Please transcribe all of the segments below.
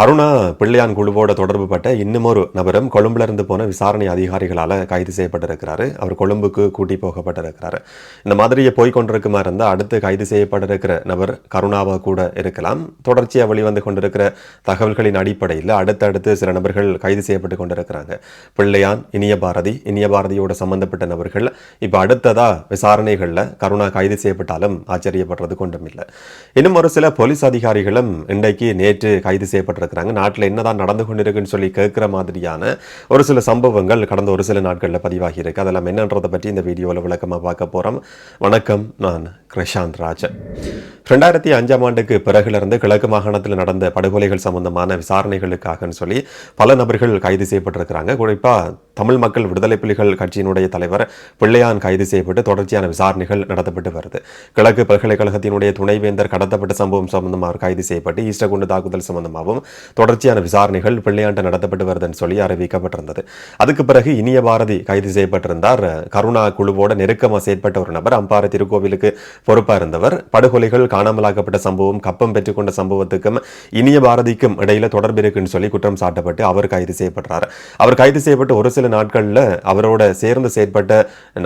கருணா பிள்ளையான் குழுவோட தொடர்பு பட்ட இன்னும் நபரும் கொழும்புல இருந்து போன விசாரணை அதிகாரிகளால் கைது செய்யப்பட்டிருக்கிறாரு. அவர் கொழும்புக்கு கூட்டி போகப்பட்டிருக்கிறாரு. இந்த மாதிரியே போய் கொண்டிருக்குமா இருந்தால் அடுத்து கைது செய்யப்பட்டிருக்கிற நபர் கருணாவாக கூட இருக்கலாம். தொடர்ச்சியாக வெளிவந்து கொண்டிருக்கிற தகவல்களின் அடிப்படையில் அடுத்தடுத்து சில நபர்கள் கைது செய்யப்பட்டு கொண்டிருக்கிறாங்க. பிள்ளையான் இனிய பாரதி இனிய பாரதியோட சம்பந்தப்பட்ட நபர்கள் இப்போ அடுத்ததா விசாரணைகளில் கருணா கைது செய்யப்பட்டாலும் ஆச்சரியப்படுறது கொண்டும் இல்லை இன்னும் ஒரு சில போலீஸ் அதிகாரிகளும் இன்றைக்கு நேற்று கைது செய்யப்பட்டிருக்கிறாங்க. நாட்டில் என்னதான் நடந்து கொண்டிருக்குன்னு சொல்லி கேட்குற மாதிரியான ஒரு சில சம்பவங்கள் கடந்த ஒரு சில நாட்களில் பதிவாகி இருக்கு. அதெல்லாம் என்னன்றதை பற்றி இந்த வீடியோவில் விளக்கமாக பார்க்க போகிறோம் வணக்கம் நான் கிருஷாந்த் ராஜன். ரெண்டாயிரத்தி அஞ்சாம் ஆண்டுக்கு பிறகுலிருந்து கிழக்கு மாகாணத்தில் நடந்த படுகொலைகள் சம்பந்தமான விசாரணைகளுக்காகன்னு சொல்லி பல நபர்கள் கைது செய்யப்பட்டிருக்கிறாங்க. குறிப்பாக தமிழ் மக்கள் விடுதலை புலிகள் கட்சியினுடைய தலைவர் பிள்ளையான் கைது செய்யப்பட்டு தொடர்ச்சியான விசாரணைகள் நடத்தப்பட்டு வருது. கிழக்கு பல்கலைக்கழகத்தினுடைய துணைவேந்தர் கடத்தப்பட்ட சம்பவம் சம்பந்தமாக கைது செய்யப்பட்டு ஈஸ்டர் குண்டு தாக்குதல் சம்பந்தமாகவும் தொடர்ச்சியான விசாரணைகள் பிள்ளையாண்ட நடத்தப்பட்டு வருதுன்னு சொல்லி அறிவிக்கப்பட்டிருந்தது. அதுக்கு பிறகு இனிய பாரதி கைது செய்யப்பட்டிருந்தார். கருணா குழுவோட நெருக்கமாக செயற்பட்ட ஒரு நபர் அம்பாறை திருக்கோவிலுக்கு பொறுப்பாக இருந்தவர். படுகொலைகள் காணாமலாக்கப்பட்ட சம்பவம் கப்பம் பெற்றுக்கொண்ட சம்பவத்துக்கும் இனிய பாரதிக்கும் இடையில தொடர்பு இருக்குன்னு சொல்லி குற்றம் சாட்டப்பட்டு அவர் கைது செய்யப்படுறார். அவர் கைது செய்யப்பட்டு ஒரு சில நாட்களில் அவரோட சேர்ந்து செயற்பட்ட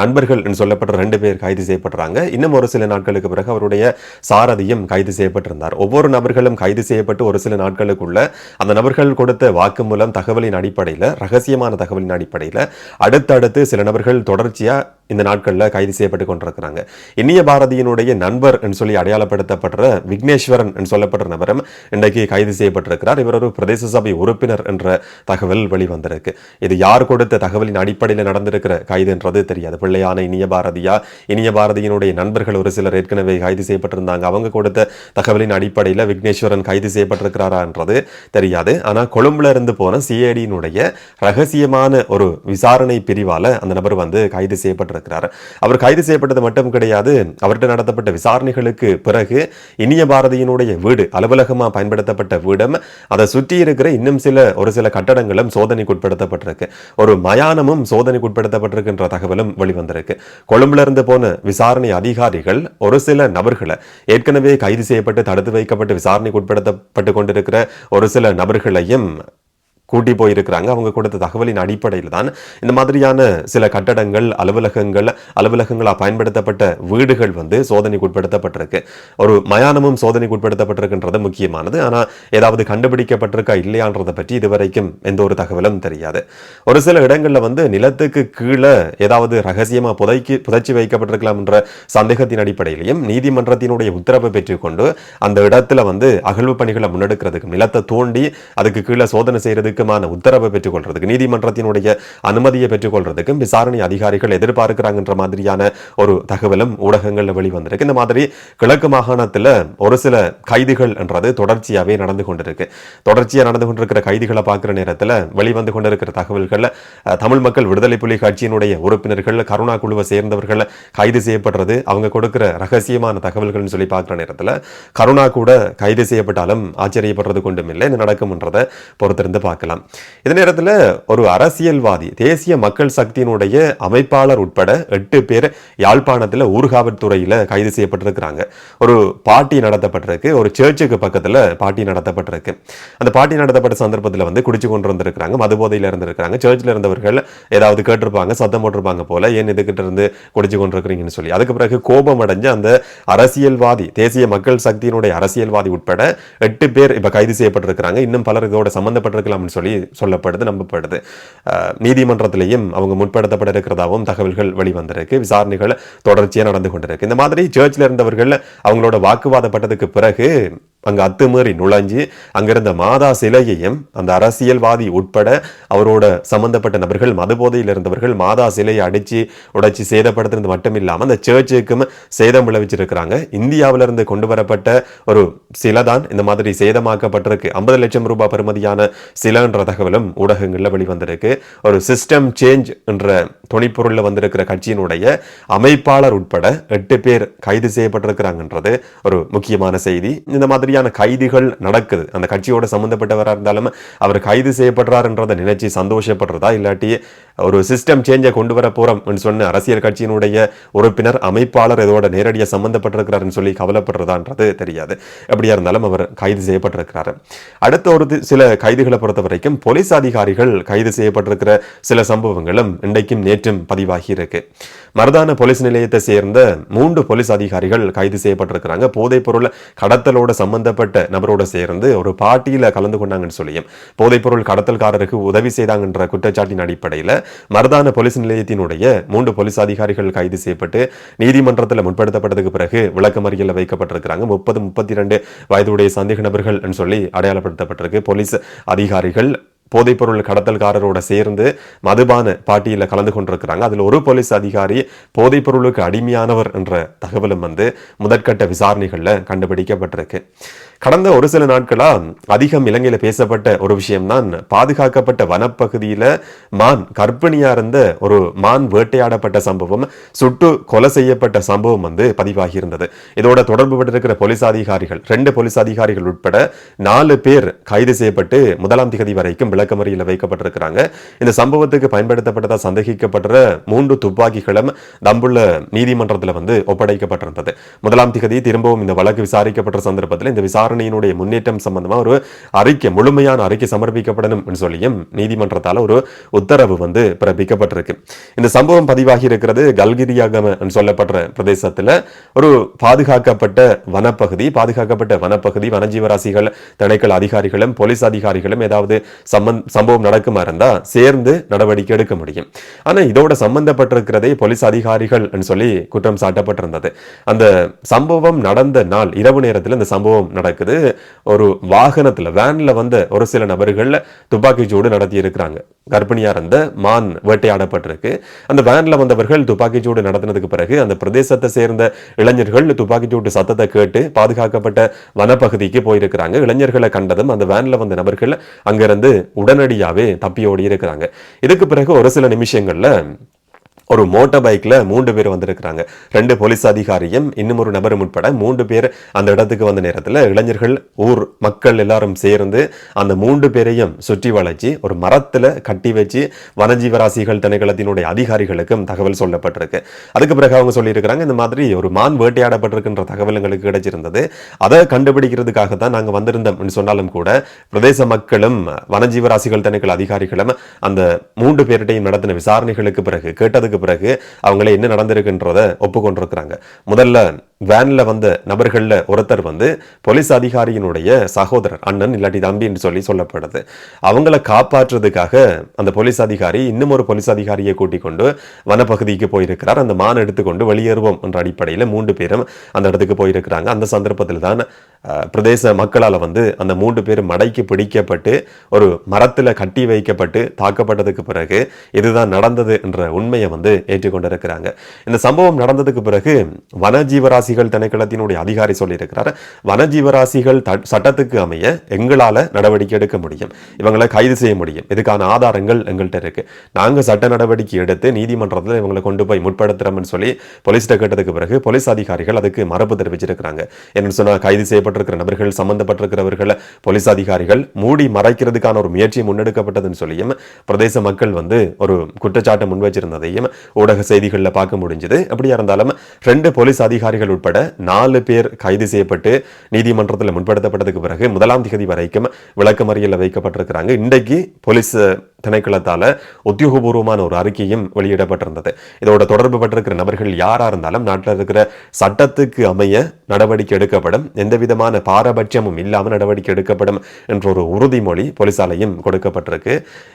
நண்பர்கள் சொல்லப்பட்ட ரெண்டு பேர் கைது செய்யப்படுறாங்க. இன்னும் ஒரு சில நாட்களுக்கு பிறகு அவருடைய சாரதியும் கைது செய்யப்பட்டிருந்தார். ஒவ்வொரு நபர்களும் கைது செய்யப்பட்டு ஒரு சில நாட்களுக்குள்ள அந்த நபர்கள் கொடுத்த வாக்குமூலம் தகவலின் அடிப்படையில் ரகசியமான தகவலின் அடிப்படையில் அடுத்தடுத்து சில நபர்கள் தொடர்ச்சியா இந்த நாட்களில் கைது செய்யப்பட்டு கொண்டிருக்கிறாங்க. இனிய பாரதியினுடைய நண்பர் என்று சொல்லி அடையாளப்படுத்தப்படுற விக்னேஸ்வரன் என்று சொல்லப்படுற நபரும் இன்றைக்கு கைது செய்யப்பட்டிருக்கிறார். இவர் ஒரு பிரதேச சபை உறுப்பினர் என்ற தகவல் வெளிவந்திருக்கு. இது யார் கொடுத்த தகவலின் அடிப்படையில் நடந்திருக்கிற கைதுன்றது தெரியாது. பிள்ளையான இனிய பாரதியா இனிய பாரதியினுடைய நண்பர்கள் ஒரு சிலர் ஏற்கனவே கைது செய்யப்பட்டிருந்தாங்க. அவங்க கொடுத்த தகவலின் அடிப்படையில் விக்னேஸ்வரன் கைது செய்யப்பட்டிருக்கிறாரான்றது தெரியாது. ஆனால் கொழும்புல இருந்து போன சிஐடியினுடைய ரகசியமான ஒரு விசாரணை பிரிவால் அந்த நபர் வந்து கைது செய்யப்பட்டிருக்கிறார் அவர் கைது செய்யப்பட்டது மட்டும் கிடையாது அவர்கிட்ட நடத்தப்பட்ட விசாரணைகளுக்கு பிறகு இனிய பாரதியினுடைய வீடு அலுவலகமாக பயன்படுத்தப்பட்ட வீடும் அதை சுற்றி இருக்கிற இன்னும் சில ஒரு சில கட்டடங்களும் சோதனைக்குட்படுத்தப்பட்டிருக்கு. ஒரு மயானமும் சோதனைக்குட்படுத்தப்பட்டிருக்கின்ற தகவலும் வெளிவந்திருக்கு. கொழும்புல இருந்து போன விசாரணை அதிகாரிகள் ஒரு சில நபர்களை ஏற்கனவே கைது செய்யப்பட்டு தடுத்து வைக்கப்பட்டு விசாரணைக்குட்படுத்தப்பட்டு கொண்டிருக்கிற ஒரு சில நபர்களையும் கூட்டி போயிருக்கிறாங்க. அவங்க கொடுத்த தகவலின் அடிப்படையில் தான் இந்த மாதிரியான சில கட்டடங்கள் அலுவலகங்கள் அலுவலகங்களாக பயன்படுத்தப்பட்ட வீடுகள் வந்து சோதனைக்கு உட்படுத்தப்பட்டிருக்கு. ஒரு மயானமும் சோதனைக்கு உட்படுத்தப்பட்டிருக்குன்றது முக்கியமானது. ஆனால் ஏதாவது கண்டுபிடிக்கப்பட்டிருக்கா இல்லையான்றதை பற்றி இதுவரைக்கும் எந்த ஒரு தகவலும் தெரியாது. ஒரு சில இடங்களில் வந்து நிலத்துக்கு கீழே ஏதாவது ரகசியமாக புதைக்கி புதைச்சி வைக்கப்பட்டிருக்கலாம் என்ற சந்தேகத்தின் அடிப்படையிலையும் நீதிமன்றத்தினுடைய உத்தரவை பெற்றுக்கொண்டு அந்த இடத்துல வந்து அகழ்வு பணிகளை முன்னெடுக்கிறதுக்கு நிலத்தை தோண்டி அதுக்கு கீழே சோதனை செய்கிறதுக்கு செய்யறதுக்குமான உத்தரவை பெற்றுக்கொள்றதுக்கு நீதிமன்றத்தினுடைய அனுமதியை பெற்றுக்கொள்றதுக்கும் விசாரணை அதிகாரிகள் எதிர்பார்க்கிறாங்கன்ற மாதிரியான ஒரு தகவலும் ஊடகங்களில் வெளிவந்திருக்கு. இந்த மாதிரி கிழக்கு மாகாணத்தில் ஒரு சில கைதிகள் என்றது தொடர்ச்சியாகவே நடந்து கொண்டிருக்கு. தொடர்ச்சியாக நடந்து கொண்டிருக்கிற கைதிகளை பார்க்குற நேரத்தில் வெளிவந்து கொண்டிருக்கிற தகவல்கள் தமிழ் மக்கள் விடுதலை புலி கட்சியினுடைய உறுப்பினர்கள் கருணா குழுவை சேர்ந்தவர்கள் கைது செய்யப்படுறது அவங்க கொடுக்கிற ரகசியமான தகவல்கள்னு சொல்லி பார்க்குற நேரத்தில் கருணா கூட கைது செய்யப்பட்டாலும் ஆச்சரியப்படுறது கொண்டும் இல்லை. இது நடக்கும்ன்றதை பொறுத்திருந்து பார்க்க பார்க்கலாம். இந்த நேரத்தில் ஒரு அரசியல்வாதி தேசிய மக்கள் சக்தியினுடைய அமைப்பாளர் உட்பட எட்டு பேர் யாழ்ப்பாணத்தில் ஊர்காவல்துறையில் கைது செய்யப்பட்டிருக்கிறாங்க. ஒரு பாட்டி நடத்தப்பட்டிருக்கு ஒரு சர்ச்சுக்கு பக்கத்தில் பாட்டி நடத்தப்பட்டிருக்கு. அந்த பாட்டி நடத்தப்பட்ட சந்தர்ப்பத்தில் வந்து குடிச்சு கொண்டு வந்திருக்கிறாங்க மது போதையில் இருந்திருக்கிறாங்க. சர்ச்சில் இருந்தவர்கள் ஏதாவது கேட்டிருப்பாங்க சத்தம் போட்டிருப்பாங்க போல ஏன் இதுகிட்ட இருந்து குடிச்சு கொண்டிருக்கிறீங்கன்னு சொல்லி. அதுக்கு பிறகு கோபம் அடைஞ்ச அந்த அரசியல்வாதி தேசிய மக்கள் சக்தியினுடைய அரசியல்வாதி உட்பட எட்டு பேர் இப்போ கைது செய்யப்பட்டிருக்கிறாங்க. இன்னும் பலர் இதோட சம்மந்தப்பட்டிருக்கலாம்னு சொல்லி சொல்லப்படுது நம்பப்படுது. நீதிமன்றத்திலையும் நீதிமன்றத்திலேயும் அவங்க முற்படுத்தப்பட இருக்கிறதாகவும் தகவல்கள் வெளிவந்திருக்கு. விசாரணைகள் தொடர்ச்சியாக நடந்து கொண்டிருக்கு. இந்த மாதிரி சர்ச்சில் இருந்தவர்கள் அவங்களோட வாக்குவாதப்பட்டதுக்கு பிறகு அங்கே அத்துமீறி நுழைஞ்சு அங்கிருந்த மாதா சிலையையும் அந்த அரசியல்வாதி உட்பட அவரோட சம்பந்தப்பட்ட நபர்கள் மதுபோதையில் இருந்தவர்கள் மாதா சிலையை அடித்து உடைச்சி சேதப்படுத்துறது மட்டும் இல்லாமல் அந்த சேர்ச்சுக்கும் சேதம் விளைவிச்சிருக்கிறாங்க. இந்தியாவிலிருந்து கொண்டு வரப்பட்ட ஒரு சிலை தான் இந்த மாதிரி சேதமாக்கப்பட்டிருக்கு. ஐம்பது லட்சம் ரூபாய் பெறுமதியான சிலைன்ற தகவலும் ஊடகங்களில் வெளிவந்திருக்கு. ஒரு சிஸ்டம் சேஞ்ச் என்ற துணிப்பொருளில் வந்திருக்கிற கட்சியினுடைய அமைப்பாளர் உட்பட எட்டு பேர் கைது செய்யப்பட்டிருக்கிறாங்கன்றது ஒரு முக்கியமான செய்தி. இந்த மாதிரி மாதிரியான கைதுகள் நடக்குது. அந்த கட்சியோட சம்மந்தப்பட்டவராக இருந்தாலும் அவர் கைது செய்யப்படுறாருன்றதை நினைச்சு சந்தோஷப்படுறதா? இல்லாட்டி ஒரு சிஸ்டம் சேஞ்சை கொண்டு வர போறோம் சொன்ன அரசியல் கட்சியினுடைய உறுப்பினர் அமைப்பாளர் இதோட நேரடியாக சம்மந்தப்பட்டிருக்கிறாருன்னு சொல்லி கவலைப்படுறதான்றது தெரியாது. எப்படியா இருந்தாலும் அவர் கைது செய்யப்பட்டிருக்கிறாரு. அடுத்த ஒரு சில கைதுகளை பொறுத்த வரைக்கும் போலீஸ் அதிகாரிகள் கைது செய்யப்பட்டிருக்கிற சில சம்பவங்களும் இன்றைக்கும் நேற்றும் பதிவாகி இருக்கு. மருதான போலீஸ் நிலையத்தை சேர்ந்த மூன்று போலீஸ் அதிகாரிகள் கைது செய்யப்பட்டிருக்கிறாங்க. போதைப் பொருள் கடத்தலோட சம்பந்தப்பட்ட நபரோட சேர்ந்து ஒரு பார்ட்டியில் கலந்து கொண்டாங்கன்னு சொல்லியும் போதைப் பொருள் கடத்தல்காரருக்கு உதவி செய்தாங்கன்ற குற்றச்சாட்டின் அடிப்படையில் மருதான போலீஸ் நிலையத்தினுடைய மூன்று போலீஸ் அதிகாரிகள் கைது செய்யப்பட்டு நீதிமன்றத்தில் முற்படுத்தப்பட்டதுக்கு பிறகு விளக்கமறியலில் வைக்கப்பட்டிருக்கிறாங்க. முப்பது முப்பத்தி ரெண்டு வயதுடைய சந்தேக நபர்கள் சொல்லி அடையாளப்படுத்தப்பட்டிருக்கு. போலீஸ் அதிகாரிகள் போதைப்பொருள் கடத்தல்காரரோட சேர்ந்து மதுபான பாட்டியில் கலந்து கொண்டிருக்கிறாங்க. அதில் ஒரு போலீஸ் அதிகாரி போதைப்பொருளுக்கு அடிமையானவர் என்ற தகவலும் வந்து முதற்கட்ட விசாரணைகளில் கண்டுபிடிக்கப்பட்டிருக்கு. கடந்த ஒரு சில நாட்களாக அதிகம் இலங்கையில் பேசப்பட்ட ஒரு விஷயம்தான் பாதுகாக்கப்பட்ட வனப்பகுதியில் மான் கர்ப்பிணியா இருந்த ஒரு மான் வேட்டையாடப்பட்ட சம்பவம் சுட்டு கொலை செய்யப்பட்ட சம்பவம் வந்து பதிவாகி இருந்தது இதோட தொடர்பு பட்டிருக்கிற போலீஸ் அதிகாரிகள் ரெண்டு போலீஸ் அதிகாரிகள் உட்பட நாலு பேர் கைது செய்யப்பட்டு முதலாம் திகதி வரைக்கும் விளக்கமறியில் வைக்கப்பட்டிருக்கிறாங்க. இந்த சம்பவத்துக்கு பயன்படுத்தப்பட்டதாக சந்தேகிக்கப்படுற மூன்று துப்பாக்கிகளும் தம்புள்ள நீதிமன்றத்தில் வந்து ஒப்படைக்கப்பட்டிருந்தது. முதலாம் திகதி திரும்பவும் இந்த வழக்கு விசாரிக்கப்பட்ட சந்தர்ப்பத்தில் இந்த விசாரணை விசாரணையினுடைய முன்னேற்றம் சம்பந்தமாக ஒரு அறிக்கை முழுமையான அறிக்கை சமர்ப்பிக்கப்படணும் சொல்லியும் நீதிமன்றத்தால் ஒரு உத்தரவு வந்து பிறப்பிக்கப்பட்டிருக்கு. இந்த சம்பவம் பதிவாகி இருக்கிறது கல்கிரியாகம சொல்லப்படுற பிரதேசத்தில் ஒரு பாதுகாக்கப்பட்ட வனப்பகுதி பாதுகாக்கப்பட்ட வனப்பகுதி வனஜீவராசிகள் திணைக்கள அதிகாரிகளும் போலீஸ் அதிகாரிகளும் ஏதாவது சம்பவம் நடக்குமா இருந்தால் சேர்ந்து நடவடிக்கை எடுக்க முடியும். ஆனால் இதோட சம்பந்தப்பட்டிருக்கிறதே போலீஸ் அதிகாரிகள் சொல்லி குற்றம் சாட்டப்பட்டிருந்தது. அந்த சம்பவம் நடந்த நாள் இரவு நேரத்தில் இந்த சம்பவம் நடக்கும் நடக்குது. ஒரு வாகனத்தில் வேனில் வந்த ஒரு சில நபர்கள் துப்பாக்கி சூடு நடத்தி இருக்கிறாங்க கர்ப்பிணியாக இருந்த மான் வேட்டையாடப்பட்டிருக்கு. அந்த வேன்ல வந்தவர்கள் துப்பாக்கி சூடு நடத்தினதுக்கு பிறகு அந்த பிரதேசத்தை சேர்ந்த இளைஞர்கள் துப்பாக்கி சூடு சத்தத்தை கேட்டு பாதுகாக்கப்பட்ட வனப்பகுதிக்கு போயிருக்கிறாங்க. இளைஞர்களை கண்டதும் அந்த வேனில் வந்த நபர்கள் அங்கிருந்து உடனடியாவே தப்பி ஓடி இருக்கிறாங்க இதுக்கு பிறகு ஒரு சில நிமிஷங்கள்ல ஒரு மோட்டார் பைக்ல மூன்று பேர் வந்திருக்கிறாங்க. ரெண்டு போலீஸ் அதிகாரியும் இன்னும் ஒரு நபரும் உட்பட மூன்று பேர் அந்த இடத்துக்கு வந்த நேரத்தில் இளைஞர்கள் ஊர் மக்கள் எல்லாரும் சேர்ந்து அந்த மூன்று பேரையும் சுற்றி வளைச்சி ஒரு மரத்தில் கட்டி வச்சு வனஜீவராசிகள் திணைக்களத்தினுடைய அதிகாரிகளுக்கும் தகவல் சொல்லப்பட்டிருக்கு. அதுக்கு பிறகு அவங்க சொல்லியிருக்கிறாங்க இந்த மாதிரி ஒரு மான் வேட்டையாடப்பட்டிருக்கின்ற தகவல் எங்களுக்கு கிடைச்சிருந்தது. அதை கண்டுபிடிக்கிறதுக்காக தான் நாங்கள் வந்திருந்தோம் சொன்னாலும் கூட பிரதேச மக்களும் வனஜீவராசிகள் திணைக்கள அதிகாரிகளும் அந்த மூன்று பேர்கிட்டையும் நடத்தின விசாரணைகளுக்கு பிறகு கேட்டதுக்கு பிறகு அவங்கள என்ன நடந்திருக்குன்றத ஒப்புக்கொண்டிருக்கிறாங்க. முதல்ல வேனில் வந்த நபர்களில் ஒருத்தர் வந்து போலீஸ் அதிகாரியினுடைய சகோதரர் அண்ணன் இல்லாட்டி தம்பி என்று சொல்லி சொல்லப்படுது. அவங்கள காப்பாற்றுறதுக்காக அந்த போலீஸ் அதிகாரி இன்னும் ஒரு போலீஸ் அதிகாரியை கூட்டிக் கொண்டு வனப்பகுதிக்கு போயிருக்கிறார். அந்த மான் எடுத்துக்கொண்டு வெளியேறுவோம் என்ற அடிப்படையில் மூன்று பேரும் அந்த இடத்துக்கு போயிருக்கிறாங்க. அந்த சந்தர்ப்பத்தில் தான் பிரதேச மக்களால் வந்து அந்த மூன்று பேர் மடைக்கு பிடிக்கப்பட்டு ஒரு மரத்தில் கட்டி வைக்கப்பட்டு தாக்கப்பட்டதுக்கு பிறகு இதுதான் நடந்தது என்ற உண்மையை வந்து ஏற்றுக்கொண்டிருக்கிறாங்க. இந்த சம்பவம் நடந்ததுக்கு பிறகு வனஜீவராசிகள் திணைக்களத்தினுடைய அதிகாரி சொல்லியிருக்கிறார். வனஜீவராசிகள் சட்டத்துக்கு அமைய எங்களால் நடவடிக்கை எடுக்க முடியும். இவங்களை கைது செய்ய முடியும். இதுக்கான ஆதாரங்கள் எங்கள்கிட்ட இருக்கு. நாங்க சட்ட நடவடிக்கை எடுத்து நீதிமன்றத்தில் இவங்களை கொண்டு போய் முற்படுத்துறோம்னு சொல்லி போலீஸ்கிட்ட கேட்டதுக்கு பிறகு போலீஸ் அதிகாரிகள் அதுக்கு மறுப்பு தெரிவிச்சிருக்கிறாங்க. என்னன்னு சொன்னால் கைது செய்யப்பட்டிருக்கிற நபர்கள் சம்பந்தப்பட்டிருக்கிறவர்களை போலீஸ் அதிகாரிகள் மூடி மறைக்கிறதுக்கான ஒரு முயற்சி முன்னெடுக்கப்பட்டதுன்னு சொல்லியும் பிரதேச மக்கள் வந்து ஒரு குற்றச்சாட்டை முன்வச்சிருந்ததையும் ஊடக செய்திகளில் பார்க்க முடிஞ்சது. அப்படியா இருந்தாலும் ரெண்டு போலீஸ் அதிகாரிகள் உட்பட நாலு பேர் கைது செய்யப்பட்டு நீதிமன்றத்தில் முன்படுத்தப்பட்டதுக்கு பிறகு முதலாம் தேதி வரைக்கும் விளக்கமறியலில் வைக்கப்பட்டிருக்கிறாங்க. இன்றைக்கு போலீஸ் திணைக்களத்தால் உத்தியோகபூர்வமான ஒரு அறிக்கையும் வெளியிடப்பட்டிருந்தது. இதோட தொடர்பு பட்டிருக்கிற நபர்கள் யாராக இருந்தாலும் நாட்டில் இருக்கிற சட்டத்துக்கு அமைய நடவடிக்கை எடுக்கப்படும். எந்த விதமான பாரபட்சமும் இல்லாமல் நடவடிக்கை எடுக்கப்படும் என்ற ஒரு உறுதிமொழி போலீசாலையும் கொடுக்கப்பட்டிருக்கு.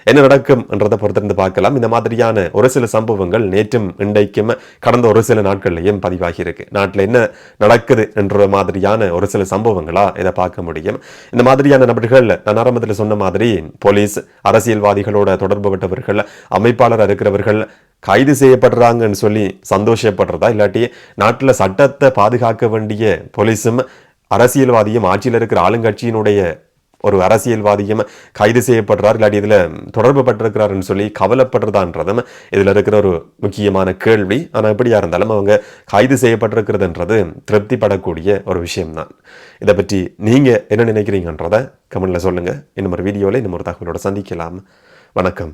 என்ன நடக்கும் என்றதை பொறுத்திருந்து பார்க்கலாம். இந்த மாதிரியான ஒரு சில சம்பவங்கள் நேற்றும் இன்றைக்கும் கடந்த ஒரு சில நாட்கள்லையும் பதிவாகி இருக்கு நாட்டில் என்ன நடக்குது என்ற மாதிரியான ஒரு சில சம்பவங்களா இதை பார்க்க முடியும். இந்த மாதிரியான நபர்கள் நான் ஆரம்பத்தில் சொன்ன மாதிரி போலீஸ் அரசியல்வாதிகளோட தொடர்பு தொடர்புபட்டவர்கள் அமைப்பாளர் இருக்கிறவர்கள் கைது செய்யப்படுறாங்கன்னு சொல்லி சந்தோஷப்படுறதா? இல்லாட்டி நாட்டில் சட்டத்தை பாதுகாக்க வேண்டிய போலீஸும் அரசியல்வாதியும் ஆட்சியில் இருக்கிற ஆளுங்கட்சியினுடைய ஒரு அரசியல்வாதியும் கைது செய்யப்படுறார். இல்லாட்டி இதில் தொடர்பு பட்டிருக்கிறாருன்னு சொல்லி கவலைப்படுறதான்றதும் இதில் இருக்கிற ஒரு முக்கியமான கேள்வி. ஆனால் எப்படியா இருந்தாலும் அவங்க கைது செய்யப்பட்டிருக்கிறதுன்றது திருப்திப்படக்கூடிய ஒரு விஷயம்தான். இதை பற்றி நீங்கள் என்ன நினைக்கிறீங்கன்றதை கமெண்டில் சொல்லுங்கள் இன்னும் ஒரு வீடியோவில் இன்னும் ஒரு தகவலோட சந்திக்கலாம். வணக்கம்.